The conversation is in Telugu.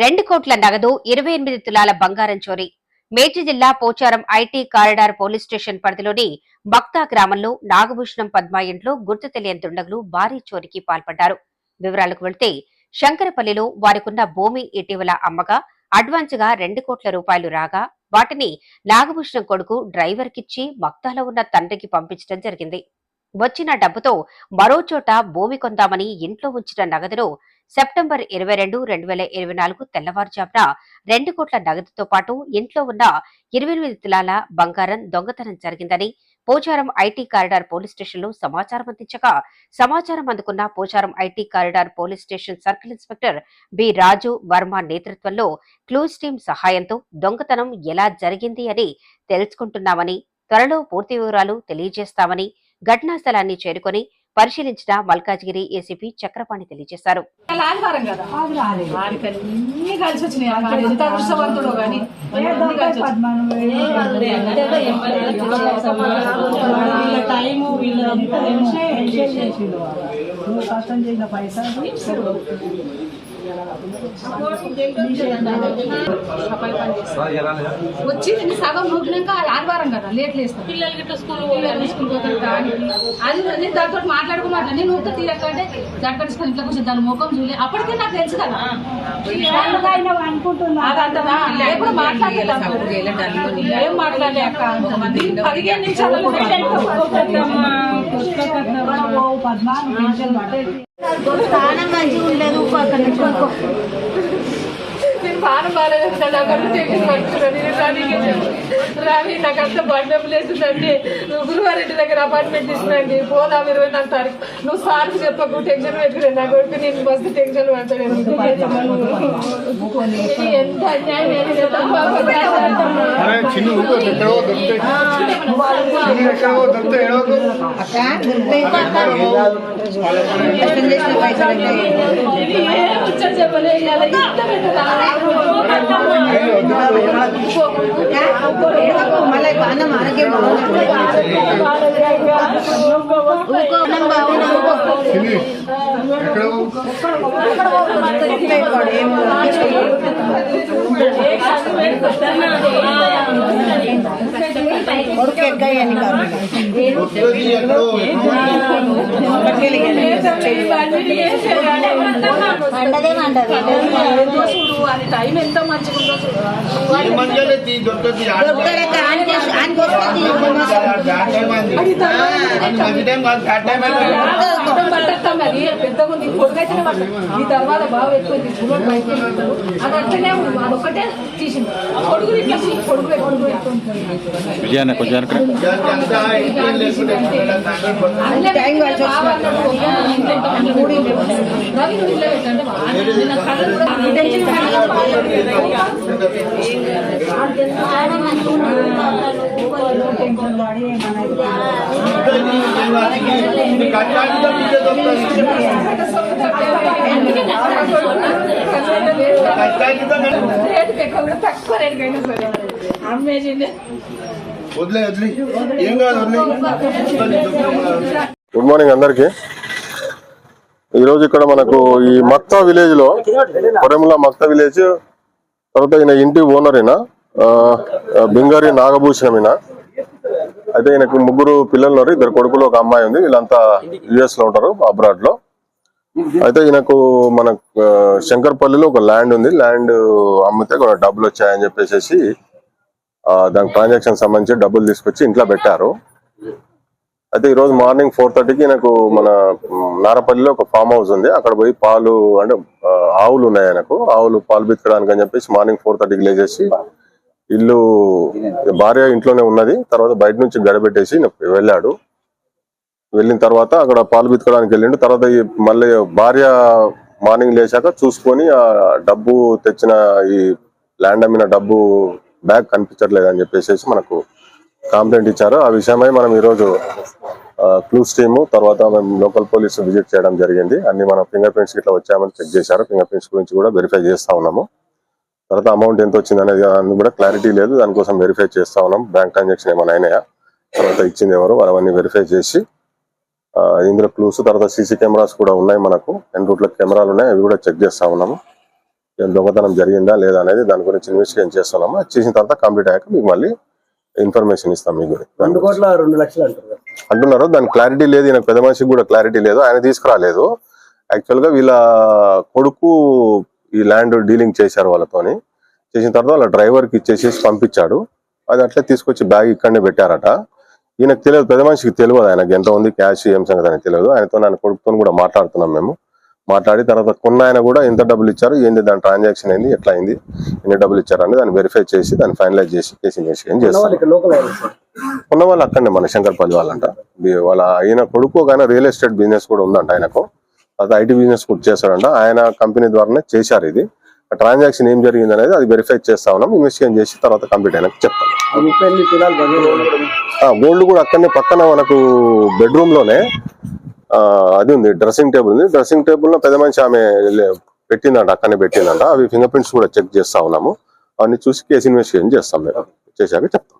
రెండు కోట్ల నగదు ఇరవై ఎనిమిది తులాల బంగారం చోరీ. మేడ్చి జిల్లా Pocharam IT corridor police station పరిధిలోని బక్తా గ్రామంలో నాగభూషణం పద్మా ఇంట్లో గుర్తు తెలియని దుండగులు భారీ చోరీకి పాల్పడ్డారు. వివరాలకు వెళ్తే శంకరపల్లిలో వారికున్న భూమి ఇటీవల అమ్మగా అడ్వాన్స్గా రెండు కోట్ల రూపాయలు రాగా వాటిని నాగభూషణం కొడుకు డ్రైవర్ కిచ్చి మక్తాలో ఉన్న తండ్రికి పంపించడం జరిగింది. వచ్చిన డబ్బుతో మరో చోట భూమి కొందామని ఇంట్లో ఉంచిన నగదును సెప్టెంబర్ ఇరవై రెండు రెండు వేల ఇరవై నాలుగు తెల్లవారుజామున రెండు కోట్ల నగదుతో పాటు ఇంట్లో ఉన్న ఇరవై ఎనిమిది తులాల బంగారం దొంగతనం జరిగిందని పోచారం ఐటీ కారిడార్ పోలీస్ స్టేషన్లో సమాచారం అందించగా సమాచారం అందుకున్న Pocharam IT corridor police station circle inspector B Raju Varma నేతృత్వంలో క్లూజ్ టీం సహాయంతో దొంగతనం ఎలా జరిగింది అని తెలుసుకుంటున్నామని త్వరలో పూర్తి వివరాలు తెలియజేస్తామని ఘటనా స్థలాన్ని చేరుకొని పరిశీలించిన మల్కాజ్గిరి ఏసీపీ చక్రపాణి తెలియజేశారు కష్టం చేసిన వచ్చి సగం నూకినాక ఆదివారం కదా లేట్ లేస్తాను. పిల్లలకి ఇట్లా స్కూల్ పిల్లలు స్కూల్ అది నేను దాంతో మాట్లాడుకున్నాను నేను నూక తీయకంటే జడకడుచుకొని ఇట్లా కొంచెం దాని ముఖం చూడలే అప్పటికే నాకు తెలుసు కదా. ఎప్పుడు మాట్లాడలేదు ఏం మాట్లాడలే అక్క పదిహేను నిమిషాలు స్థానం మంచిగా ఉండదు అక్కడ కొనుక్కో నేను పానం బాగాలేదు అక్కడ టెన్షన్ పడుతున్నాను నేను రానీకి రాని నాకు అంత బండం లేస్తుందండి నువ్వు గురువారి ఇంటి దగ్గర అపార్ట్మెంట్ ఇస్తున్నాండి పోదాం ఇరవై నాలుగు తారీఖు నువ్వు సార్కి చెప్పకు టెన్షన్ పెట్టుకునే నా కొడుకు నేను మస్తు టెన్షన్ పడతాను ఇది ఎంత అన్యాయం ఏంటి ఎంత పాపం. అరే చిన్న ఊరు ఎక్కడో దొరుకుతాయి చిన్న ఎక్కడో దొరుకుతాయి ఏడవకు. ఇది ఏ ముచ్చట చెప్పలే ఇవాళ ఇంత పెద్ద మళ్ళీ అన్నం మనకే చిన్ని ఎక్కడో కొడుకు టైం ఎంత మంచిగా చూడు. ఈ తర్వాత బాగా ఎక్కువ బయటకు వెళ్తాడు అది అట్లనే ఉంది. అది ఒక్కటే తీసింది. పొడుగు ఇట్లా తీ- పొడుగు పెట్టి- కొంచెం వెనక్కి రా. తక్కువ రేటుకి అయినా సరే అమ్మేసింది వదిలే వదిలే ఏం కాదు గుడ్ మార్నింగ్ అందరికి ఈరోజు ఇక్కడ మనకు ఈ మక్తా విలేజ్లో కొరెముల మక్తా విలేజ్ తర్వాత ఈయన ఇంటి ఓనర్ ఈయన బింగారి నాగభూషణం ఈయన. అయితే ఈయనకు ముగ్గురు పిల్లలు ఉన్నారు. ఇద్దరు కొడుకులు ఒక అమ్మాయి ఉంది. వీళ్ళంతా యుఎస్లో ఉంటారు అబ్రాడ్లో. అయితే ఈయనకు మన శంకర్పల్లిలో ఒక ల్యాండ్ ఉంది. ల్యాండ్ అమ్మితే కూడా డబ్బులు వచ్చాయని చెప్పేసి దానికి ట్రాన్సాక్షన్ సంబంధించి డబ్బులు తీసుకొచ్చి ఇంట్లో పెట్టారు. అయితే ఈ రోజు మార్నింగ్ ఫోర్ థర్టీకి నాకు మన నారపల్లిలో ఒక ఫామ్ హౌస్ ఉంది. అక్కడ పోయి పాలు అంటే ఆవులు ఉన్నాయి ఆయనకు. ఆవులు పాలు బిత్తడానికి అని చెప్పేసి మార్నింగ్ ఫోర్ థర్టీకి లేచేసి ఇల్లు భార్య ఇంట్లోనే ఉన్నది. తర్వాత బయట నుంచి గడబెట్టేసి వెళ్ళాడు. వెళ్ళిన తర్వాత అక్కడ పాలు బితకడానికి వెళ్ళిండు. తర్వాత మళ్ళీ భార్య మార్నింగ్ లేచాక చూసుకొని ఆ డబ్బు తెచ్చిన ఈ ల్యాండ్ అమ్మిన డబ్బు బ్యాగ్ కనిపించట్లేదు అని చెప్పేసి మనకు కంప్లైంట్ ఇచ్చారు. ఆ విషయమై మనం ఈరోజు క్లూస్ టీము తర్వాత మేము లోకల్ పోలీసు విజిట్ చేయడం జరిగింది. అన్ని మన ఫింగర్ ప్రింట్స్ ఇట్లా వచ్చామని చెక్ చేశారు. ఫింగర్ ప్రింట్స్ గురించి కూడా వెరిఫై చేస్తా ఉన్నాము. తర్వాత అమౌంట్ ఎంత వచ్చింది అనేది కూడా క్లారిటీ లేదు. దానికోసం వెరిఫై చేస్తా ఉన్నాం. బ్యాంక్ ట్రాన్సాక్షన్ ఏమైనా అయినాయా? తర్వాత ఇచ్చింది ఎవరు? అవన్నీ వెరిఫై చేసి ఇందులో క్లూస్ తర్వాత సీసీ కెమెరాస్ కూడా ఉన్నాయి మనకు. ఎన్ రూట్లో కెమెరాలు ఉన్నాయి. అవి కూడా చెక్ చేస్తా ఉన్నాము. ఏం దొంగతనం జరిగిందా లేదా అనేది దాని గురించి ఇన్వెస్టిగేషన్ చేస్తున్నాము అది చేసిన తర్వాత కంప్లీట్ అయ్యాక మీకు మళ్ళీ ఇన్ఫర్మేషన్ ఇస్తాం మీకు రెండు కోట్ల రెండు లక్షలు అంటారు కదా. అంటున్నారు. దాని క్లారిటీ లేదు. ఈయన పెద్ద మనిషికి కూడా క్లారిటీ లేదు. ఆయన తీసుకురాలేదు. యాక్చువల్గా వీళ్ళ కొడుకు ఈ ల్యాండ్ డీలింగ్ చేశారు వాళ్ళతోని. చేసిన తర్వాత వాళ్ళ డ్రైవర్కి ఇచ్చేసి పంపించాడు. అది అట్లే తీసుకొచ్చి బ్యాగ్ ఇక్కడనే పెట్టారట. ఈయనకు తెలియదు పెద్ద మనిషికి తెలియదు ఆయనకి ఎంత ఉంది క్యాష్ ఏం సంగతి అని తెలియదు. ఆయనతో ఆయన కొడుకుతో కూడా మాట్లాడుతున్నాం మేము. మాట్లాడి తర్వాత కొన్న ఆయన కూడా ఎంత డబ్బులు ఇచ్చారు ఏంది దాని ట్రాన్సాక్షన్ అయింది ఎట్లా అయింది ఎన్ని డబ్బులు ఇచ్చారు అని దాన్ని వెరిఫై చేసి దాన్ని ఫైనలైజ్ చేసి కేసు ఇన్వెస్టిగేషన్ ఉన్న చేస్తాం. వాళ్ళు ఇక్కడ లోకల్ వాళ్ళు సార్? ఉన్న వాళ్ళు అక్కడనే మన శంకర్పల్లి వాళ్ళంట. వాళ్ళ ఆయన కొడుకు ఆయన రియల్ ఎస్టేట్ బిజినెస్ కూడా ఉందంట ఆయనకు. అది ఐటీ బిజినెస్ కూడా చేశారంట ఆయన కంపెనీ ద్వారానే చేశారు ఇది. ఆ ట్రాన్సాక్షన్ ఏం జరిగింది అనేది అది వెరిఫై చేస్తా ఉన్నాం. ఇన్వెస్టిగేషన్ చేసి తర్వాత కంప్లీట్ అయినాక చెప్తాను. ఆ గోల్డ్ కూడా అక్కడనే పక్కన మనకు బెడ్రూమ్లోనే అది ఉంది డ్రెస్సింగ్ టేబుల్ ఉంది. డ్రెస్సింగ్ టేబుల్లో పెద్ద మనిషి ఆమె పెట్టిందంట అక్కడనే పెట్టిందంట. అవి ఫింగర్ ప్రింట్స్ కూడా చెక్ చేస్తా ఉన్నాము. అవన్నీ చూసి కేసు ఇన్వెస్టిగేషన్ చేస్తాం మేము. చేశాక చెప్తాం.